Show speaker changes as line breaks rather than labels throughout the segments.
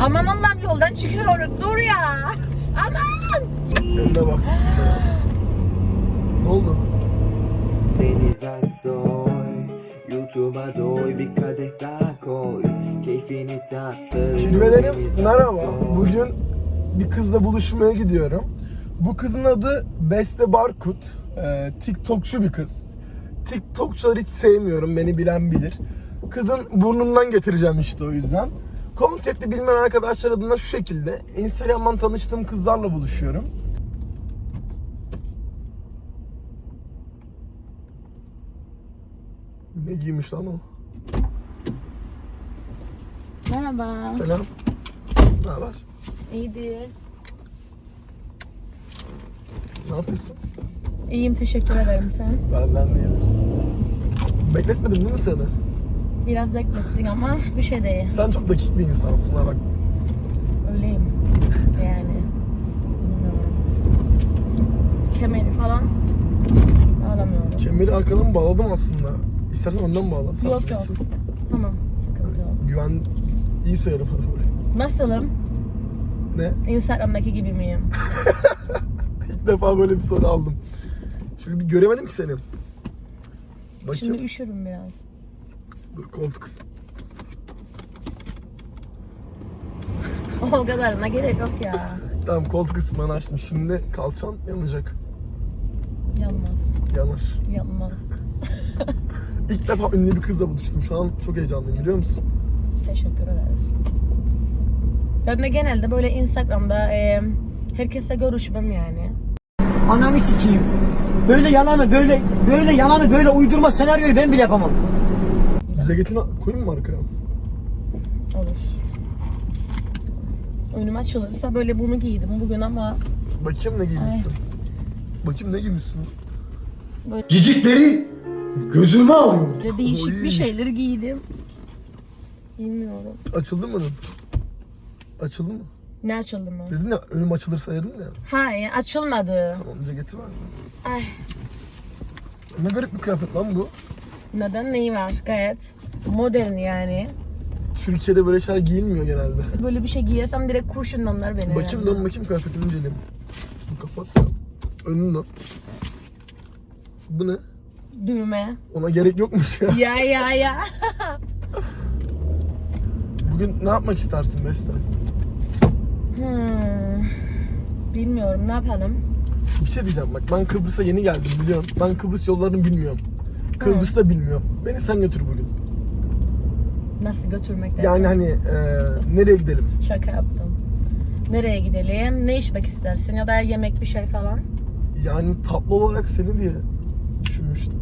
Aman Allah'ım yoldan çıkıyoruz. Dur ya. Aman.
Önüne baksın. ne oldu?
Deniz Aksoy YouTube'a doy bir kadeh daha koy Keyfini tatsın
Kirvelerim merhaba.
Aksoy.
Bugün bir kızla buluşmaya gidiyorum. Bu kızın adı Beste Barkut. Ee, TikTokçu bir kız. TikTokçuları hiç sevmiyorum. Beni bilen bilir. Kızın burnundan getireceğim işte o yüzden. Konsepti bilmeyen arkadaşlar adına şu şekilde. Instagram'dan tanıştığım kızlarla buluşuyorum. Ne giymiş lan o?
Merhaba.
Selam. Ne haber?
İyidir.
Ne yapıyorsun?
İyiyim teşekkür ederim sen.
Benden değildir. Bekletmedim değil mi seni?
Biraz beklettin ama bir şey değil.
Sen çok dakik bir insansın ha bak.
Öyleyim. Yani. Bilmiyorum. Kemeri falan bağlamıyorum.
Kemeri arkadan bağladım aslında. İstersen önden bağla. Sen
Yok, yok.
bilirsin.
Tamam. Sıkıntı yok.
Güven iyi söylerim arabayı.
Nasılım?
Ne?
Instagram'daki gibi miyim?
İlk defa böyle bir soru aldım. Şöyle bir göremedim ki seni. Bakayım.
Şimdi üşürüm biraz.
Dur koltuk kısmı.
O kadarına gerek yok ya.
Tamam koltuk kısmını açtım. Şimdi kalçan yanacak.
Yanmaz.
Yanar.
Yanmaz.
İlk defa ünlü bir kızla buluştum. Şu an çok heyecanlıyım biliyor musun?
Teşekkür ederim. Ben de genelde böyle Instagram'da e, herkesle görüşmem yani.
Ananı sikeyim. Böyle yalanı böyle böyle yalanı böyle uydurma senaryoyu ben bile yapamam.
Ceketini koyayım mı arkaya?
Olur. Önüm açılırsa böyle bunu giydim bugün ama
Bakayım ne giymişsin. Bakayım ne giymişsin.
Cicikleri gözüme alıyor.
böyle değişik
Oy.
bir şeyler giydim. Bilmiyorum.
Açıldı mı önüm? Açıldı mı?
Ne açıldı mı?
Dedin ya önüm açılırsa dedim ya.
Ha ya açılmadı.
Tamam ceketi var.
Ay
Ne garip bir kıyafet lan bu.
Neden neyi var gayet modern yani.
Türkiye'de böyle şeyler giyilmiyor genelde.
Böyle bir şey giyersem direkt kurşunlanlar beni.
Bakayım lan bakayım kıyafetini inceleyeyim. Bu kapat ya. Önünü lan. Bu ne?
Düğme.
Ona gerek yokmuş ya.
Ya ya ya.
Bugün ne yapmak istersin Beste?
Hmm. Bilmiyorum ne yapalım.
Bir şey diyeceğim bak ben Kıbrıs'a yeni geldim biliyorsun. Ben Kıbrıs yollarını bilmiyorum. Kıbrıs'ta bilmiyorum. Beni sen götür bugün.
Nasıl götürmek
Yani hani e, nereye gidelim?
Şaka yaptım. Nereye gidelim? Ne içmek istersin? Ya da yemek bir şey falan.
Yani tatlı olarak seni diye düşünmüştüm.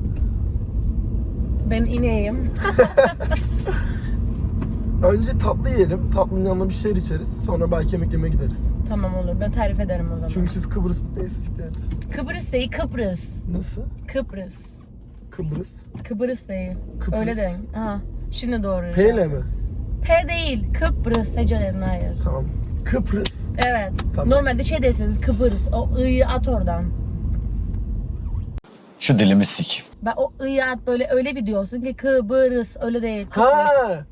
Ben ineyim.
Önce tatlı yiyelim. Tatlının yanına bir şeyler içeriz. Sonra belki yemek yemeye gideriz.
tamam olur. Ben tarif ederim o zaman.
Çünkü siz Kıbrıs neyse siktir et.
Kıbrıs değil, Kıbrıs.
Nasıl?
Kıbrıs.
Kıbrıs.
Kıbrıs değil.
Kıbrıs.
Öyle değil. Aha. Şimdi doğru.
P ile mi?
P değil. Kıbrıs. Hecelerin hayır.
Tamam. Kıbrıs.
Evet.
Tamam.
Normalde şey dersiniz Kıbrıs. O ı'yı at oradan.
Şu dilimi sik.
Ben o ı'yı at böyle öyle bir diyorsun ki Kıbrıs. Öyle değil. Kıbrıs.
Ha.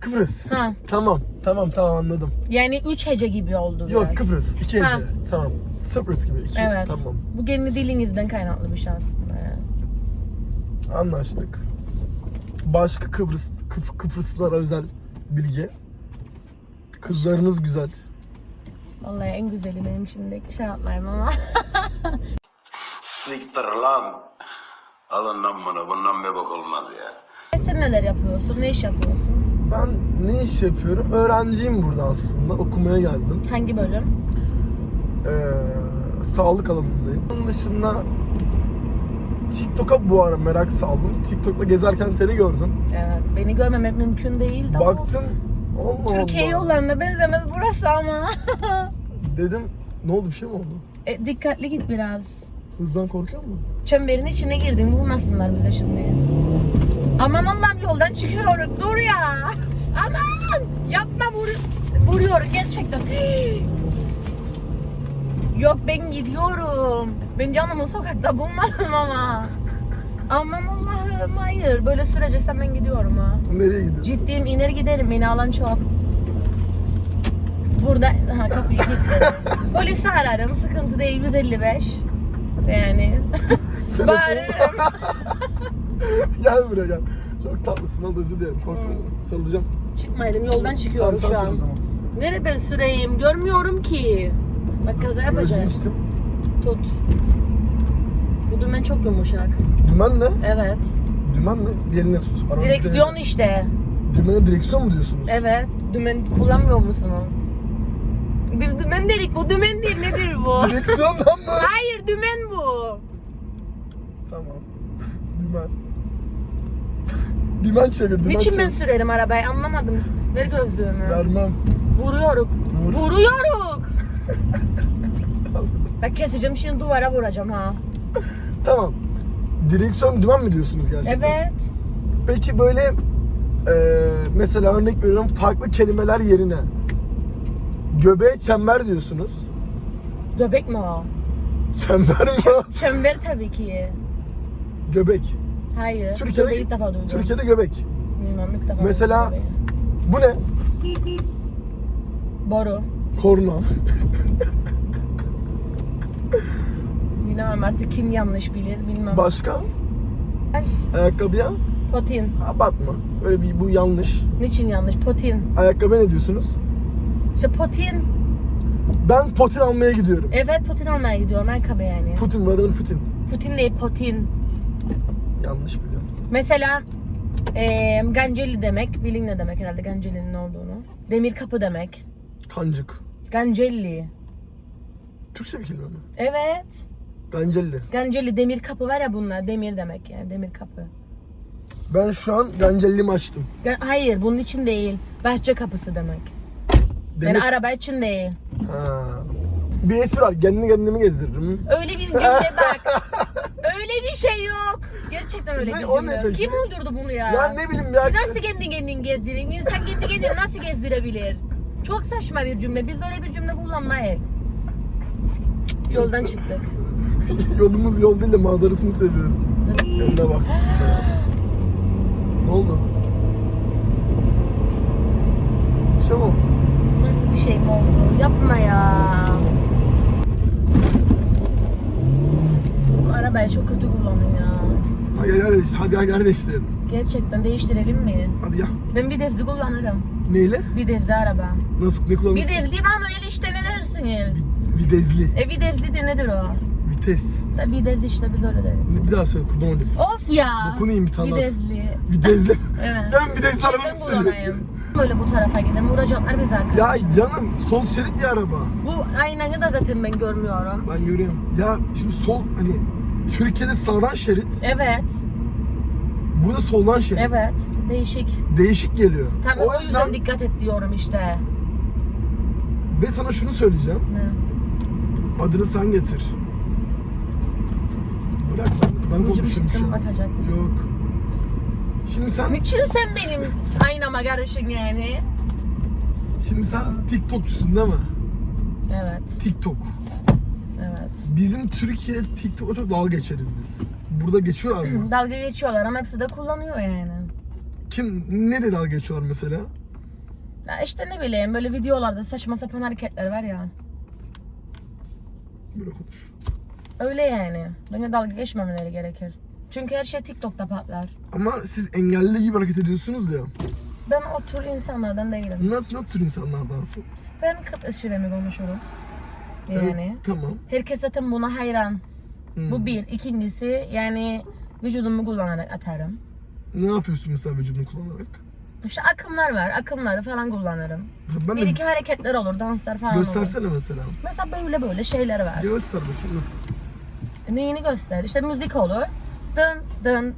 Kıbrıs.
Ha.
Tamam. Tamam tamam anladım.
Yani üç hece gibi oldu.
Yok
biraz.
Kıbrıs. iki hece.
Ha.
Tamam. Kıbrıs gibi iki.
Evet.
Tamam.
Bu kendi dilinizden kaynaklı bir şey aslında. yani.
Anlaştık. Başka Kıbrıs Kıp- Kıbrıslılara özel bilgi. Kızlarınız güzel.
Vallahi en güzeli benim şimdiki şaraplarım ama.
Siktir lan. Alından bunu bundan bir bak olmaz ya.
Sen neler yapıyorsun? Ne iş yapıyorsun?
Ben ne iş yapıyorum? Öğrenciyim burada aslında. Okumaya geldim.
Hangi bölüm?
Ee, sağlık alanındayım. Onun dışında TikTok'a bu ara merak saldım. TikTok'ta gezerken seni gördüm.
Evet. Beni görmemek mümkün değil. ama
Baktım. Allah
Türkiye
Allah.
yollarına benzemez burası ama.
Dedim ne oldu bir şey mi oldu?
e, dikkatli git biraz.
Hızdan korkuyor musun?
Çemberin içine girdin vurmasınlar bize şimdi. Aman Allah'ım yoldan çıkıyoruz. Dur ya. Aman. Yapma vur. Vuruyor gerçekten. Yok ben gidiyorum. Ben canımı sokakta bulmadım ama. Aman Allah'ım hayır. Böyle süreceksen ben gidiyorum ha.
Nereye gidiyorsun?
Ciddiyim iner giderim. Beni alan çok. Kapıda, ha kapıyı kilitledim. Polisi ararım, sıkıntı değil 155. Yani. Bağırırım.
gel buraya gel. Çok tatlısın vallahi özür dilerim. Korktum. Sarılacağım.
Çıkmayalım, yoldan
Tamam
çıkıyoruz
sen
şu
o
an.
zaman.
Nereye ben süreyim? Görmüyorum ki. Bak.
Özlemiştim.
Tut. Bu dümen çok yumuşak.
Dümen ne?
Evet.
Dümen ne? Eline tut. Aramızda
Direksiyon işte.
Dümene direksiyon mu diyorsunuz?
Evet. Dümen kullanmıyor musunuz? Biz dümen dedik. Bu dümen değil. Nedir bu?
Direksiyon lan mı?
Hayır dümen bu.
Tamam. Dümen. Dümen çevir, dümen
Niçin ben
çevir.
sürerim arabayı anlamadım. Ver gözlüğümü.
Vermem.
Vuruyoruz.
Vur.
Vuruyoruz. Bak keseceğim şimdi duvara vuracağım ha.
Tamam. Direksiyon dümen mi diyorsunuz gerçekten?
Evet.
Peki böyle e, mesela örnek veriyorum farklı kelimeler yerine göbeğe çember diyorsunuz.
Göbek mi o?
Çember mi? o?
Çember tabii ki.
Göbek.
Hayır.
Türkiye'de
Göbeği ilk defa duydum.
Türkiye'de göbek.
Bilmem ilk defa
Mesela-
duydum
Bu ne?
göbeği. Boru.
Korna.
Bilemem artık kim yanlış bilir bilmem.
Başka? Ayakkabıya?
Potin.
Abartma. Öyle bir bu yanlış.
Niçin yanlış? Potin.
Ayakkabı ne diyorsunuz?
İşte potin.
Ben potin almaya gidiyorum.
Evet potin almaya gidiyorum ayakkabı yani.
Putin, Vladimir Putin.
Putin değil potin.
Yanlış biliyorum.
Mesela eee Ganceli demek. Bilin ne demek herhalde Ganceli'nin ne olduğunu. Demir kapı demek.
Kancık.
Gancelli.
Türkçe bir kelime mi?
Evet.
Gancelli.
Ganceli demir kapı var ya bunlar. Demir demek yani demir kapı.
Ben şu an Gancellimi açtım.
Ga- Hayır bunun için değil. Bahçe kapısı demek.
Demek...
Yani araba için değil.
Ha. Bir espri var. Kendini kendimi gezdiririm.
Öyle bir cümle bak. Öyle bir şey yok. Gerçekten öyle
Ne-
bir
o
cümle
ne
yok.
peki?
Kim uydurdu bunu ya?
Ya ne bileyim ya.
Nasıl kendi kendini gezdirin? İnsan kendi kendini nasıl gezdirebilir? Çok saçma bir cümle. Biz öyle bir cümle kullanmayız. Yoldan çıktık.
Yolumuz yol değil de manzarasını seviyoruz. Önüne baksın. ne oldu? Bir şey mi oldu?
Nasıl bir şey mi oldu? Yapma ya. Bu arabayı çok kötü kullandım ya.
Hadi gel hadi, hadi gel gel değiştirelim.
Gerçekten değiştirelim mi?
Hadi gel.
Ben bir devri kullanırım.
Neyle?
Bir devri araba.
Nasıl ne
Bir
kullanırsın?
devri manuel işte ne dersiniz?
Videzli.
E bir devridir nedir o?
Vites.
Bir devri işte biz öyle deriz.
Bir daha söyle kurban olayım.
Of ya.
Dokunayım bir tane daha.
devri.
Videzli.
Evet.
Sen videzli araba mısın?
kullanayım. Böyle bu tarafa gidin. Vuracaklar bizi arkadaşlar.
Ya canım sol şerit bir araba.
Bu aynanı da zaten ben görmüyorum.
Ben görüyorum. Ya şimdi sol hani Türkiye'de sağdan şerit,
Evet.
bu da soldan şerit.
Evet. Değişik.
Değişik geliyor.
Tamam
o
yüzden dikkat et diyorum işte.
ve sana şunu söyleyeceğim.
Ne?
Adını sen getir. Bırak ben, ben
Ucum
konuşuyorum şu an.
bakacak.
Yok. Şimdi sen
Niçin sen benim aynama karışın yani?
şimdi sen TikTokçusun değil mi?
Evet.
TikTok.
Evet.
Bizim Türkiye TikTok'a çok dalga geçeriz biz. Burada geçiyorlar mı?
Dalga geçiyorlar ama hepsi de kullanıyor yani.
Kim ne de dalga geçiyorlar mesela?
Ya işte ne bileyim böyle videolarda saçma sapan hareketler var ya.
Böyle konuş.
Öyle yani. Bence dalga geçmemeleri gerekir. Çünkü her şey TikTok'ta patlar.
Ama siz engelli gibi hareket ediyorsunuz ya.
Ben o tür insanlardan değilim.
Ne, ne tür insanlardansın?
Ben Kıbrıs şivemi konuşurum.
Sen-
Yani.
Tamam.
Herkes zaten buna hayran.
Hmm.
Bu bir. İkincisi yani vücudumu kullanarak atarım.
Ne yapıyorsun mesela vücudunu kullanarak?
İşte akımlar var. Akımları falan kullanırım.
Ben
Bir
de
iki hareketler olur, danslar falan olur.
göstersene mesela.
Mesela böyle böyle şeyler var.
Göster bakayım nasıl.
Neyini göster? İşte müzik olur. Dın dın.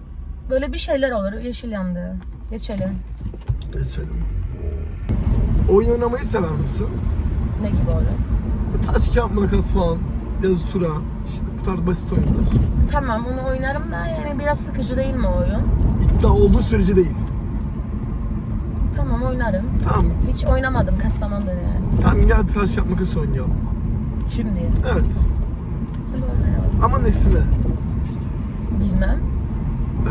Böyle bir şeyler olur. Yeşil yandı. Geçelim.
Geçelim. Oyun oynamayı sever misin?
Ne gibi olur?
Taş kağıt makas falan. Yazı tura. İşte bu tarz basit oyunlar.
Tamam onu oynarım da yani biraz sıkıcı değil mi o oyun?
İddia olduğu sürece değil.
Tamam oynarım.
Tamam.
Hiç oynamadım kaç zamandır yani.
Tamam gel hadi taş kağıt makas oynayalım.
Şimdi.
Evet.
Hadi oynayalım.
Ama nesine?
Bilmem.
Ee,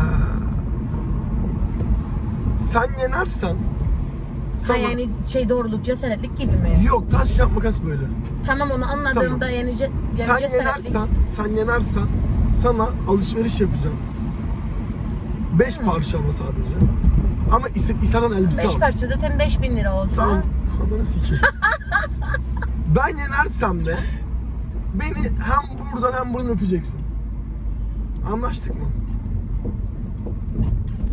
sen yenersen Sana...
Ha yani şey doğruluk cesaretlik gibi mi?
Yok taş kağıt makas böyle.
Tamam onu anladığımda
Tamam.
yani, ce- yani
sen
cesaretlik.
yenersen, sen yenersen sana alışveriş yapacağım. 5 parça ama sadece. Ama iste, istersen elbise
5
al.
parça zaten 5000 lira olsa.
Tamam. Ananı sikeyim. ben yenersem de beni hem buradan hem buradan öpeceksin. Anlaştık mı?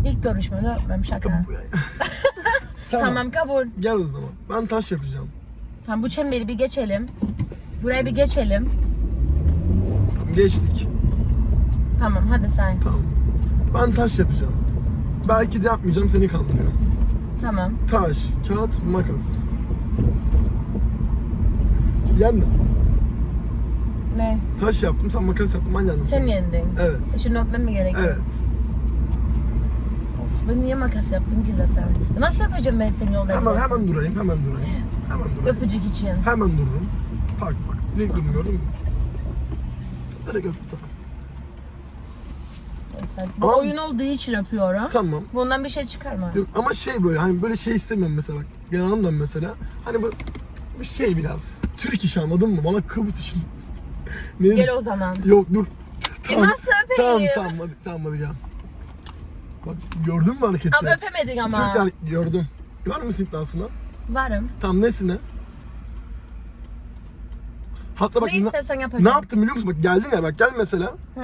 İlk görüşmede öpmem şaka.
Tamam.
Tamam kabul.
Gel o zaman. Ben taş yapacağım.
Tamam bu çemberi bir geçelim. Buraya bir geçelim.
Tamam geçtik.
Tamam hadi sen.
Tamam. Ben taş yapacağım. Belki de yapmayacağım seni kandırıyorum.
Tamam.
Taş, kağıt, makas. Yendim.
Ne?
Taş yaptım, sen makas yaptın, ben yendim.
Sen yendin.
Evet.
Şimdi öpmem mi gerekiyor?
Evet.
Of, ben niye makas yaptım ki zaten? Nasıl öpeceğim ben seni yolda?
Hemen hemen durayım, hemen durayım. Hemen durayım.
Öpücük için.
Hemen dururum. Tak bak, direkt durmuyorum. Direkt öptüm.
Bu
Ama-
oyun olduğu için öpüyorum.
Tamam.
Bundan bir şey çıkarma.
Yok ama şey böyle hani böyle şey istemiyorum mesela bak. Genel hanımdan mesela. Hani bu bir şey biraz. Türk iş anladın mı? Bana Kıbrıs işi. ne?
Gel o zaman.
Yok dur.
E nasıl
Tamam
öpeyim?
tamam hadi tamam hadi gel. Bak gördün mü hareketi?
Ama öpemedin ama.
Türk er- gördüm. Var mısın iddiasına?
Varım.
Tam nesine? Hatta bak
ne
ne,
istersen yapacağım.
ne yaptım biliyor musun? Bak geldin ya bak gel mesela
Hı.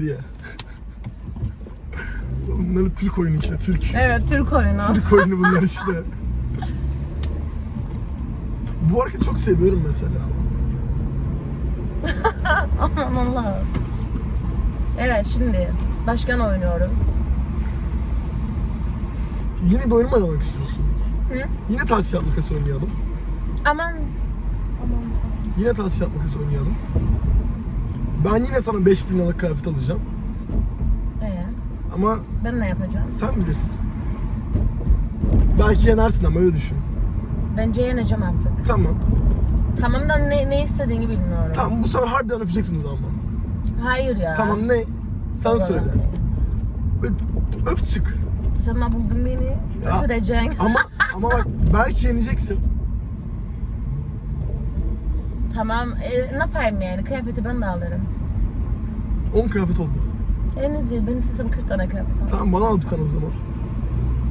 Diye. Bunları Türk oyunu işte Türk.
Evet Türk oyunu.
Türk oyunu bunlar işte. Bu hareketi çok seviyorum mesela.
Aman Allah'ım. Evet şimdi başkan oynuyorum.
Yine bir oyun mu oynamak istiyorsun?
Hı?
Yine taş kağıt makas oynayalım.
Aman. Aman.
Yine taş kağıt makas oynayalım. Ben yine sana 5000 liralık kıyafet alacağım.
Ee,
Ama
ben ne yapacağım?
sen bilirsin. Belki yenersin ama öyle düşün.
Bence yeneceğim artık.
Tamam.
Tamam da ne, ne istediğini bilmiyorum.
Tamam bu sefer harbiden öpeceksin o zaman.
Hayır ya.
Tamam ne? Sen söyle. Öp, öp çık.
Sen bugün beni
Ya.
götüreceksin.
Ama ama bak belki yeneceksin.
Tamam. E, ne yapayım yani? Kıyafeti ben de alırım.
10 kıyafet oldu.
E ne değil, ben istesem 40 tane kıyafet alırım.
Tamam bana al bir tane o zaman.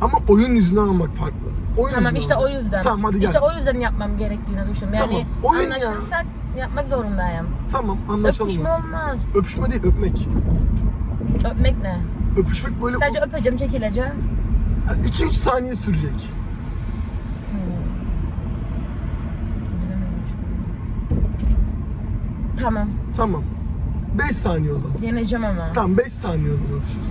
Ama oyun yüzünden almak farklı. Oyun
Tamam
yüzünden
işte o yüzden.
Tamam hadi gel.
İşte o yüzden yapmam gerektiğini düşünüyorum. Yani
Tamam, oyun ya.
anlaşırsak yapmak zorundayım.
Tamam anlaşalım.
Öpüşme olmaz.
Öpüşme değil öpmek.
Öpmek ne?
Öpüşmek böyle
Sadece öpeceğim, çekileceğim.
2-3 saniye sürecek.
Hmm. Bilemedim şimdi. Tamam.
Tamam. 5 saniye o zaman.
Yeneceğim ama.
Tamam 5 saniye o zaman öpüşürüz.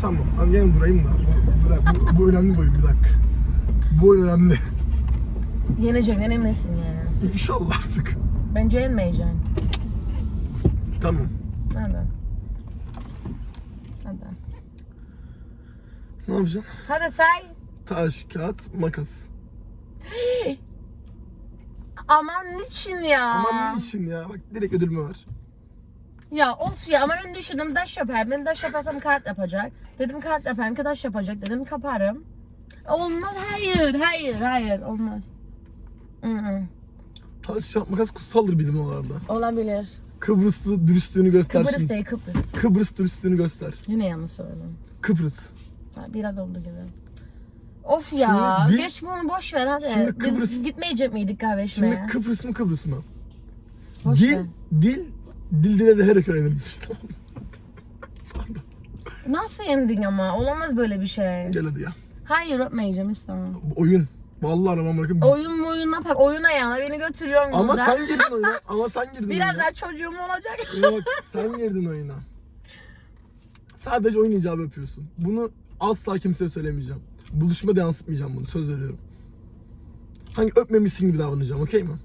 Tamam. Ben gene durayım da. Bu, bir dakika, bu, bu önemli boyun bir dakika. Bu oyun önemli.
Yeneceksin, yenemesin yani.
İnşallah artık.
Bence yenmeyeceksin.
Tamam.
Hadi. Hadi.
Ne yapacaksın?
Hadi say.
Taş, kağıt, makas.
Aman niçin ya?
Aman ne için ya? Bak direkt ödülme var.
Ya of ya ama ben düşündüm taş yapayım. Ben taş yaparsam kart yapacak. Dedim kart yapayım ki taş yapacak. Dedim kaparım. Olmaz hayır hayır hayır olmaz. Hı hı.
Taş, kağıt, makas kutsaldır bizim oralarda.
Olabilir.
Kıbrıslı dürüstlüğünü göster
Kıbrıs
şimdi.
değil Kıbrıs.
Kıbrıs dürüstlüğünü göster.
Yine yanlış söyledim.
Kıbrıs.
Ha, Biraz oldu gibi. Of ya.
Şimdi
Geç bunu boş ver hadi.
Şimdi Kıbrıs-
Biz, gitmeyecek miydik kahve
Şimdi
içmeye?
Kıbrıs mı Kıbrıs mı?
Boş
dil,
ver.
dil, dil dile değerek öğrenilmiş.
Nasıl yendin ama? Olamaz böyle bir şey.
Gel hadi ya.
Hayır öpmeyeceğim istemem.
Oyun. Vallahi arabam bırakın.
Oyun mu oyun ne yapayım? Oyun ayağına beni götürüyorsun
Ama
burada.
sen girdin oyuna. Ama sen girdin
Biraz
oyuna.
daha çocuğum olacak.
Yok sen girdin oyuna. Sadece oyun icabı yapıyorsun. Bunu asla kimseye söylemeyeceğim. Buluşmada yansıtmayacağım bunu. Söz veriyorum. Sanki öpmemişsin gibi davranacağım. Okey mi?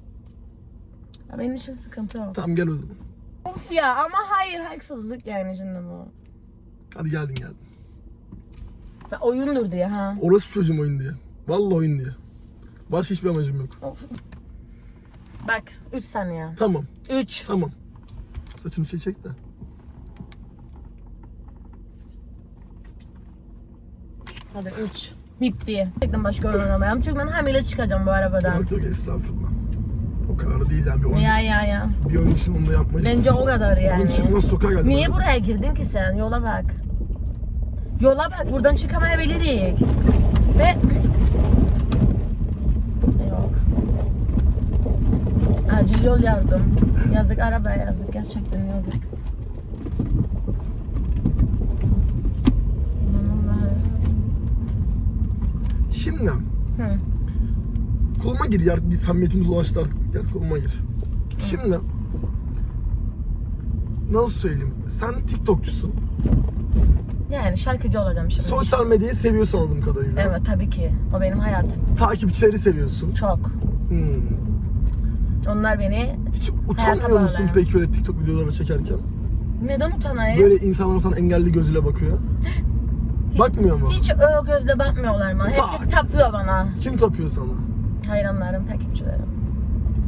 Ya benim için sıkıntı yok.
Tamam gel o zaman.
Of ya ama hayır haksızlık yani şimdi bu.
Hadi geldin geldin.
Ya oyundur diye ha.
Orası çocuğum oyun diye. Vallahi oyun diye. Başka hiçbir amacım yok.
Of. Bak 3 saniye.
Tamam.
3.
Tamam. Saçını şey çek de.
Hadi 3. Bitti. Çektim başka oynamayalım. Çünkü ben hamile çıkacağım bu arabadan.
Yok yok estağfurullah. O kadar değil yani bir oyun,
Ya ya ya.
bir oyun için onu da yapmayız.
Bence o kadar yani.
Onun için nasıl sokağa geldim?
Niye buraya girdin ki sen? Yola bak. Yola bak buradan çıkamayabiliriz. Ve... Yok. Acil yol yardım. Yazık arabaya yazık. Gerçekten yazık. Aman Allah'ım.
Şimdi
Hı.
koluma gir ya bir samimiyetimiz ulaştı artık. Gel koluma gir. Şimdi nasıl söyleyeyim? Sen TikTokçusun.
Yani şarkıcı olacağım şimdi.
Sosyal medyayı seviyorsun anladığım kadarıyla.
Evet tabii ki. O benim hayatım.
Takipçileri seviyorsun.
Çok.
Hmm.
Onlar beni
Hiç utanmıyor musun
bağlayan.
peki öyle TikTok videoları çekerken?
neden utanayım?
Böyle insanlar sana engelli gözüyle bakıyor. Bakmıyor mu?
Hiç o gözle bakmıyorlar bana.
Ufak.
Herkes tapıyor bana.
Kim tapıyor sana?
Hayranlarım, takipçilerim.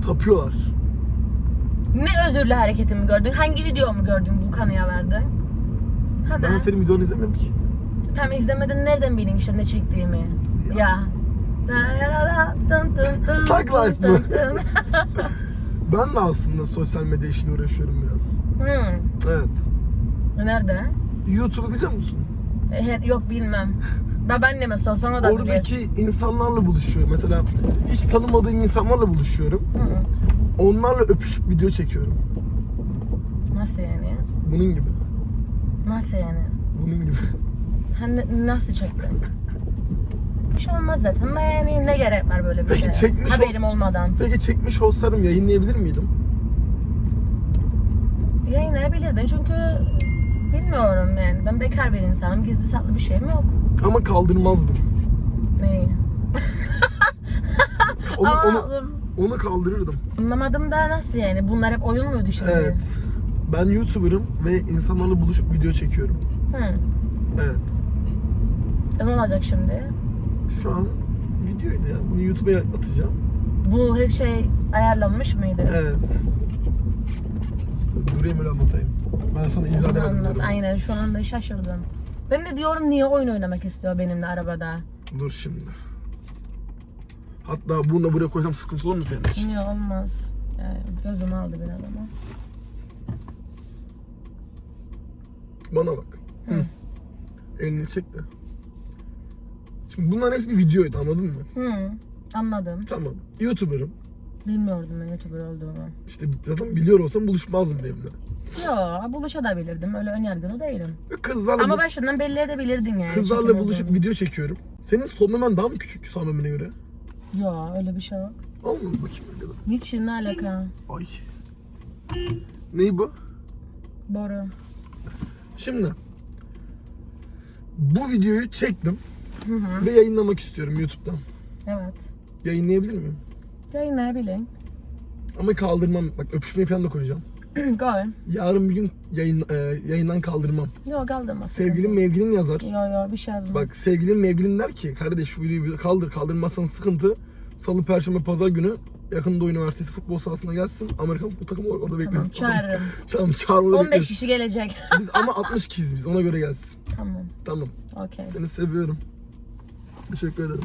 Tapıyorlar.
Ne özürlü hareketimi gördün? Hangi videomu gördün bu kanıya verdin? Hadi.
Ben senin videonu izlemiyorum ki.
Tam izlemedin nereden bileyim işte ne çektiğimi? Ya. Tın tın tın
Tag
tın
life mı?
tın.
Ben de aslında sosyal medya işiyle uğraşıyorum biraz.
Hmm.
Evet.
Nerede?
YouTube'u biliyor musun?
He- yok bilmem. Babaanneme sorsan o da bilir.
Oradaki insanlarla buluşuyorum. Mesela hiç tanımadığım insanlarla buluşuyorum.
Hı hı.
Onlarla öpüşüp video çekiyorum.
Nasıl yani?
Bunun gibi.
Nasıl yani?
Bunun gibi.
Ha, ne- nasıl çektin? Bir şey olmaz zaten da yani ne gerek var böyle bir
Peki
şeye?
çekmiş ol-
Haberim olmadan.
Peki çekmiş olsaydım yayınlayabilir miydim?
Yayınlayabilirdin çünkü bilmiyorum yani ben bekar bir insanım gizli saklı bir şeyim yok.
Ama kaldırmazdım.
Neyi?
Onu, onu, onu kaldırırdım.
Anlamadım da nasıl yani bunlar hep oyun muydu şimdi?
Evet. Ben YouTuber'ım ve insanlarla buluşup video çekiyorum.
Hı.
Evet.
E ne olacak şimdi?
Şu an videoydu ya. Bunu YouTube'a atacağım.
Bu her şey ayarlanmış mıydı?
Evet. Durayım öyle anlatayım. Ben sana izah
Bunu
edemedim.
anlat.
durumu.
Aynen şu anda şaşırdım. Ben de diyorum niye oyun oynamak istiyor benimle arabada?
Dur şimdi. Hatta bunu da buraya koysam sıkıntı olur mu senin için?
Niye olmaz? Yani gözüm aldı biraz ama.
Bana bak.
Hı.
Hı. Elini çek de. Şimdi bunların hepsi bir videoydu anladın mı?
Hı. Anladım.
Tamam. YouTuber'ım.
Bilmiyordum ben YouTuber olduğumu.
İşte zaten biliyor olsam buluşmazdım benimle.
Yo buluşabilirdim. Öyle önyargılı değilim.
Kızlarla,
Ama
bu-
başından belli edebilirdin yani.
kızlarla
çekim
buluşup
olduğunu.
video çekiyorum. Senin son memen daha mı küçük son memene göre?
Yo öyle bir şey yok.
Almadım bakayım ne kadar.
Niçin ne alaka?
Ay. Ney bu?
Boru.
Şimdi bu videoyu çektim
Hı hı.
ve yayınlamak istiyorum YouTube'dan.
Evet.
Yayınlayabilir miyim?
Yayınlayabilin.
Ama kaldırmam. Bak öpüşmeyi falan da koyacağım.
Go.
Yarın bir gün yayın, e, yayından kaldırmam.
Yo kaldırma.
Sevgilim mevgilin yazar.
Yo yo bir şey yazma.
Bak sevgilim mevgilin der ki kardeş şu videoyu kaldır kaldırmazsan sıkıntı. Salı, perşembe, pazar günü yakın Doğu Üniversitesi futbol sahasına gelsin. Amerikan futbol takımı orada
Tamam
bekleriz.
çağırırım.
Tamam çağır orada
15
bekleriz.
kişi gelecek.
Biz ama 60 kişiyiz biz ona göre gelsin.
tamam.
Tamam.
Okey.
Seni seviyorum. Teşekkür ederim.